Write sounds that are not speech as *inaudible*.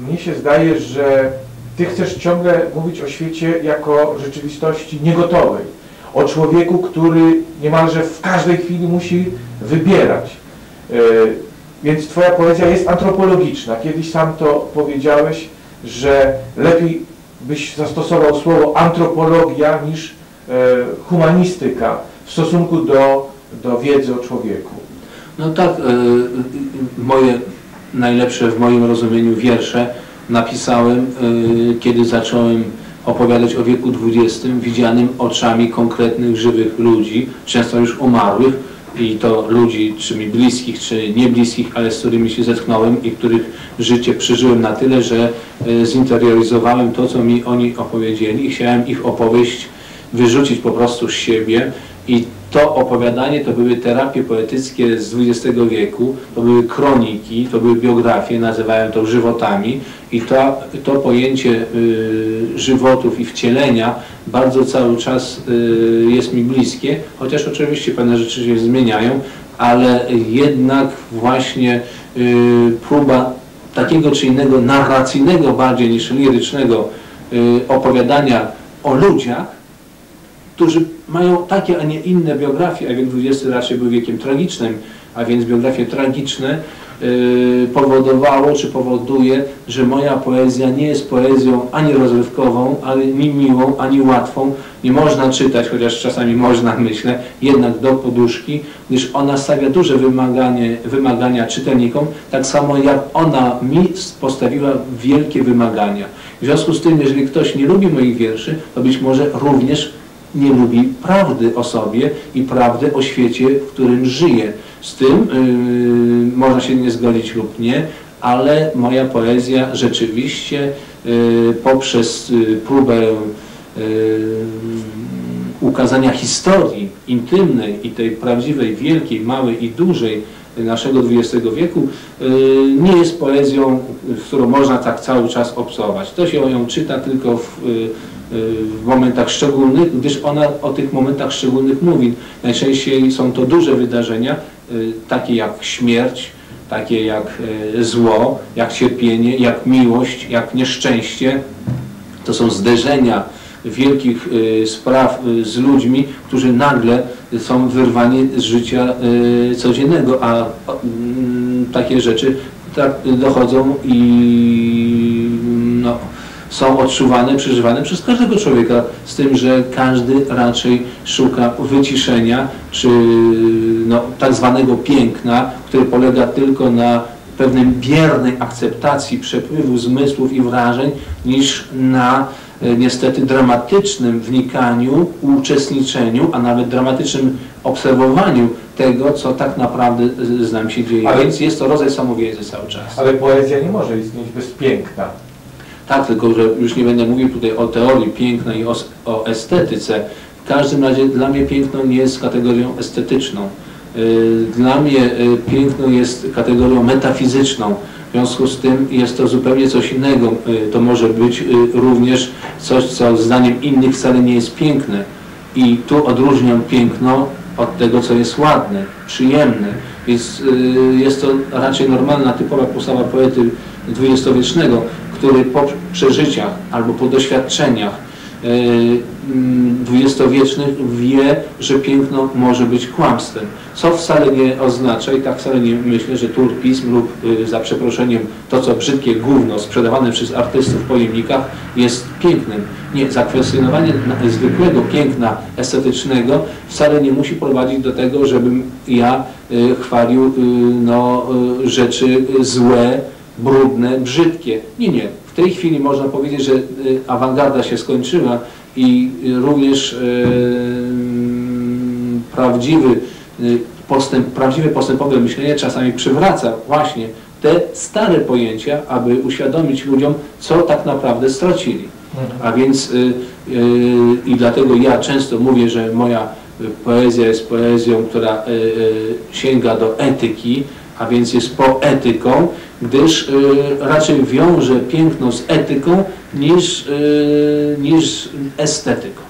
Mnie się zdaje, że Ty chcesz ciągle mówić o świecie jako rzeczywistości niegotowej. O człowieku, który niemalże w każdej chwili musi wybierać. E, Więc Twoja poezja jest antropologiczna. Kiedyś sam to powiedziałeś, że lepiej byś zastosował słowo antropologia niż e, humanistyka w stosunku do, do wiedzy o człowieku. No tak, e, moje najlepsze w moim rozumieniu wiersze napisałem, e, kiedy zacząłem opowiadać o wieku XX, widzianym oczami konkretnych, żywych ludzi, często już umarłych i to ludzi, czy mi bliskich, czy niebliskich, ale z którymi się zetknąłem i których życie przeżyłem na tyle, że e, zinterioryzowałem to, co mi oni opowiedzieli i chciałem ich opowieść wyrzucić po prostu z siebie i to opowiadanie to były terapie poetyckie z XX wieku, to były kroniki, to były biografie, nazywałem to żywotami. I to, to pojęcie y, żywotów i wcielenia bardzo cały czas y, jest mi bliskie, chociaż oczywiście pewne rzeczy się zmieniają, ale jednak właśnie y, próba takiego czy innego narracyjnego bardziej niż lirycznego y, opowiadania o ludziach, którzy mają takie, a nie inne biografie, a wiek XX raczej był wiekiem tragicznym, a więc biografie tragiczne, yy, powodowało czy powoduje, że moja poezja nie jest poezją ani rozrywkową, ani miłą, ani łatwą. Nie można czytać, chociaż czasami można, *laughs* myślę, jednak do poduszki, gdyż ona stawia duże wymaganie, wymagania czytelnikom, tak samo jak ona mi postawiła wielkie wymagania. W związku z tym, jeżeli ktoś nie lubi moich wierszy, to być może również nie lubi prawdy o sobie i prawdy o świecie, w którym żyje. Z tym yy, można się nie zgodzić lub nie, ale moja poezja rzeczywiście yy, poprzez yy, próbę yy, ukazania historii intymnej i tej prawdziwej, wielkiej, małej i dużej naszego XX wieku yy, nie jest poezją, którą można tak cały czas obcować. To się ją czyta tylko w yy, w momentach szczególnych, gdyż ona o tych momentach szczególnych mówi. Najczęściej są to duże wydarzenia, y, takie jak śmierć, takie jak y, zło, jak cierpienie, jak miłość, jak nieszczęście. To są zderzenia wielkich y, spraw z ludźmi, którzy nagle są wyrwani z życia codziennego, a mm, takie rzeczy tak dochodzą i no, są odczuwane, przeżywane przez każdego człowieka, z tym, że każdy raczej szuka wyciszenia, czy no, tak zwanego piękna, które polega tylko na pewnej biernej akceptacji przepływu zmysłów i wrażeń, niż na niestety dramatycznym wnikaniu, uczestniczeniu, a nawet dramatycznym obserwowaniu tego, co tak naprawdę z nami się dzieje. Ale- Więc jest to rodzaj samowiedzy cały czas. Ale poezja nie może istnieć bez piękna. Tak, tylko że już nie będę mówił tutaj o teorii piękna i o, o estetyce. W każdym razie dla mnie piękno nie jest kategorią estetyczną. Y, Dla mnie y, piękno jest kategorią metafizyczną. W związku z tym jest to zupełnie coś innego. Y, To może być y, również coś, co zdaniem innych wcale nie jest piękne. I tu odróżniam piękno od tego, co jest ładne, przyjemne. Więc y, jest to raczej normalna, typowa postawa poety dwudziestowiecznego, który po przeżyciach albo po doświadczeniach mm, dwudziestowiecznych wie, że piękno może być kłamstwem. Co wcale nie oznacza i tak wcale nie myślę, że turpizm lub y, za przeproszeniem to, co brzydkie gówno sprzedawane przez artystów w pojemnikach jest pięknym. Nie, zakwestionowanie zwykłego piękna estetycznego wcale nie musi prowadzić do tego, żebym ja y, chwalił y, no, rzeczy złe, brudne, brzydkie. Nie, nie. W tej chwili można powiedzieć, że awangarda się skończyła i również y, mm, prawdziwy y, postęp, prawdziwe postępowe myślenie czasami przywraca właśnie te stare pojęcia, aby uświadomić ludziom, co tak naprawdę stracili. A więc y, i dlatego ja często mówię, że moja poezja jest poezją, która sięga do etyki, a więc jest poetyką, gdyż raczej wiąże piękno z etyką niż, y, niż estetyką.